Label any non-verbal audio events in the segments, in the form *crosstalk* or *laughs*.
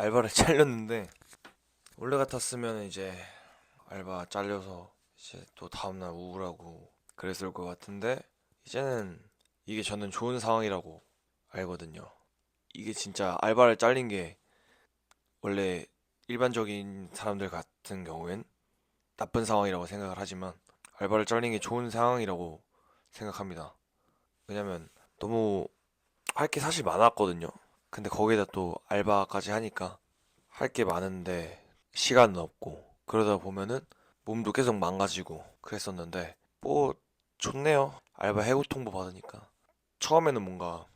알바를 *laughs* 잘렸는데 원래 같았으면 이제 알바 잘려서 이제 또 다음날 우울하고 그랬을 것 같은데 이제는 이게 저는 좋은 상황이라고 알거든요. 이게 진짜 알바를 잘린 게 원래 일반적인 사람들 같은 경우엔 나쁜 상황이라고 생각을 하지만 알바를 잘린 게 좋은 상황이라고 생각합니다. 왜냐면 너무 할 게 사실 많았거든요. 근데 거기다 또 알바까지 하니까 할 게 많은데 시간은 없고 그러다 보면은 몸도 계속 망가지고 그랬었는데 뭐 좋네요. 알바 해고 통보 받으니까 처음에는 뭔가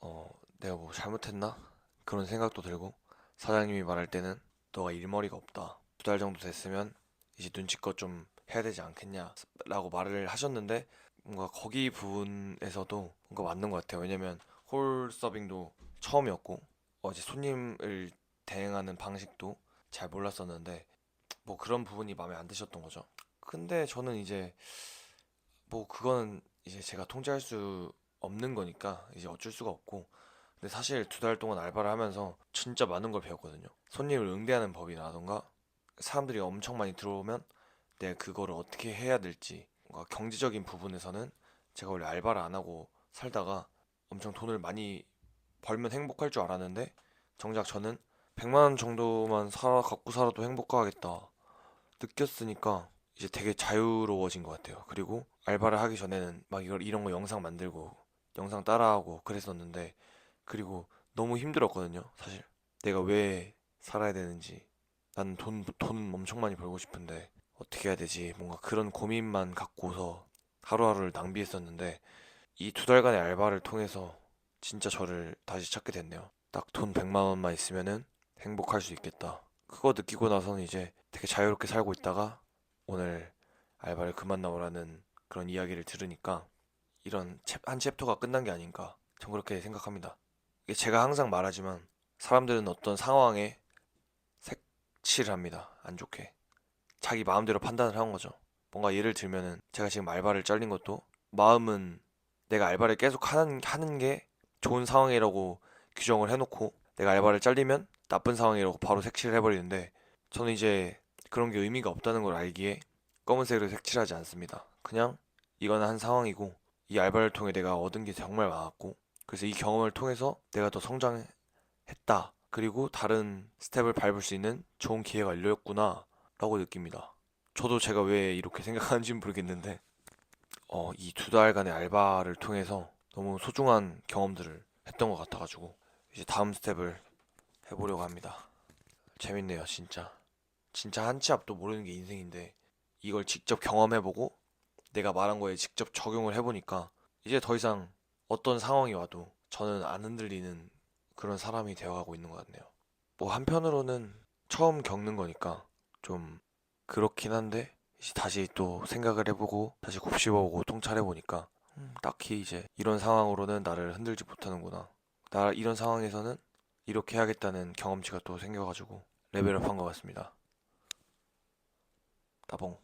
어 내가 뭐 잘못했나 그런 생각도 들고 사장님이 말할 때는 너가 일머리가 없다. 두 달 정도 됐으면 이제 눈치껏 좀 해야 되지 않겠냐라고 말을 하셨는데 뭔가 거기 부분에서도 뭔가 맞는 것 같아요. 왜냐면 홀 서빙도 처음이었고 어제 손님을 대행하는 방식도 잘 몰랐었는데 뭐 그런 부분이 마음에 안 드셨던 거죠. 근데 저는 이제 뭐 그거는 이제 제가 통제할 수 없는 거니까 이제 어쩔 수가 없고 근데 사실 두 달 동안 알바를 하면서 진짜 많은 걸 배웠거든요. 손님을 응대하는 법이라던가 사람들이 엄청 많이 들어오면 내가 그거를 어떻게 해야 될지 뭔가 경제적인 부분에서는 제가 원래 알바를 안 하고 살다가 엄청 돈을 많이 벌면 행복할 줄 알았는데 정작 저는 100만 원 정도만 살아 갖고 살아도 행복하겠다 느꼈으니까 이제 되게 자유로워진 것 같아요. 그리고 알바를 하기 전에는 막 이걸 이런 거 영상 만들고 영상 따라하고 그랬었는데 그리고 너무 힘들었거든요. 사실 내가 왜 살아야 되는지 나는 돈, 돈 엄청 많이 벌고 싶은데 어떻게 해야 되지? 뭔가 그런 고민만 갖고서 하루하루를 낭비했었는데 이 두 달간의 알바를 통해서 진짜 저를 다시 찾게 됐네요. 딱 돈 100만 원만 있으면은 행복할 수 있겠다. 그거 느끼고 나서는 이제 되게 자유롭게 살고 있다가 오늘 알바를 그만 나오라는 그런 이야기를 들으니까 이런 챕- 한 챕터가 끝난 게 아닌가. 전 그렇게 생각합니다. 제가 항상 말하지만 사람들은 어떤 상황에 색칠을 합니다. 안 좋게. 자기 마음대로 판단을 한 거죠. 뭔가 예를 들면은 제가 지금 알바를 잘린 것도 마음은 내가 알바를 계속 하는, 하는 게 좋은 상황이라고 규정을 해놓고 내가 알바를 잘리면 나쁜 상황이라고 바로 색칠을 해버리는데 저는 이제 그런 게 의미가 없다는 걸 알기에 검은색으로 색칠하지 않습니다. 그냥 이거는 한 상황이고 이 알바를 통해 내가 얻은 게 정말 많았고 그래서 이 경험을 통해서 내가 더 성장했다. 그리고 다른 스텝을 밟을 수 있는 좋은 기회가 열렸구나 라고 느낍니다. 저도 제가 왜 이렇게 생각하는지는 모르겠는데 어, 이 두 달간의 알바를 통해서 너무 소중한 경험들을 했던 것 같아가지고 이제 다음 스텝을 해보려고 합니다. 재밌네요, 진짜. 진짜 한 치 앞도 모르는 게 인생인데 이걸 직접 경험해보고 내가 말한 거에 직접 적용을 해보니까 이제 더 이상 어떤 상황이 와도 저는 안 흔들리는 그런 사람이 되어가고 있는 것 같네요. 뭐 한편으로는 처음 겪는 거니까 좀 그렇긴 한데 다시 또 생각을 해보고 다시 곱씹어보고 통찰해보니까 음, 딱히 이제 이런 상황으로는 나를 흔들지 못하는구나. 나 이런 상황에서는 이렇게 해야겠다는 경험치가 또 생겨가지고 레벨업 한 것 같습니다. 따봉.